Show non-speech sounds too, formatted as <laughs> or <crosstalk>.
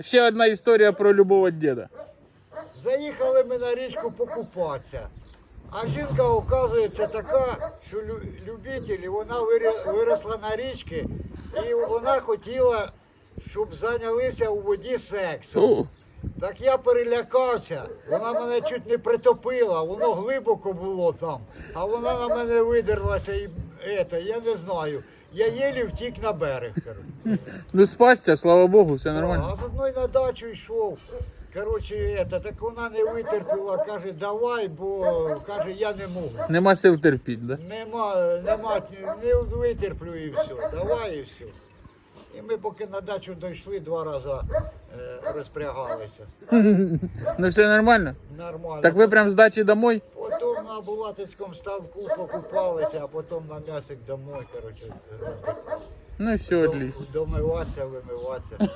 Ще одна історія про любого діда. Заїхали ми на річку покупатися. А жінка, оказується, така, що лю- вона виросла на річці, і вона хотіла, щоб зайнялися у воді сексом. Так я перелякався, вона мене чуть не притопила, воно глибоко було там, а вона на мене видерлася і ета, я не знаю. Я єлі втік на берег. коротше. ну спасся, слава Богу, все нормально. А з одної на дачу йшов. Коротше, ета, так вона не витерпіла, каже, давай, бо каже, я не можу. Нема сил терпіть, да? Нема, нема, не витерплю і все. Давай і все. І ми поки на дачу дійшли, два рази е, розпрягалися. <laughs> Ну все нормально? Нормально. Так ви прям з дачі домой? На Булатицькому ставку покупалися, а потім на м'ясик домой, коротше, Ну все, отлично. домиватися, вимиватися.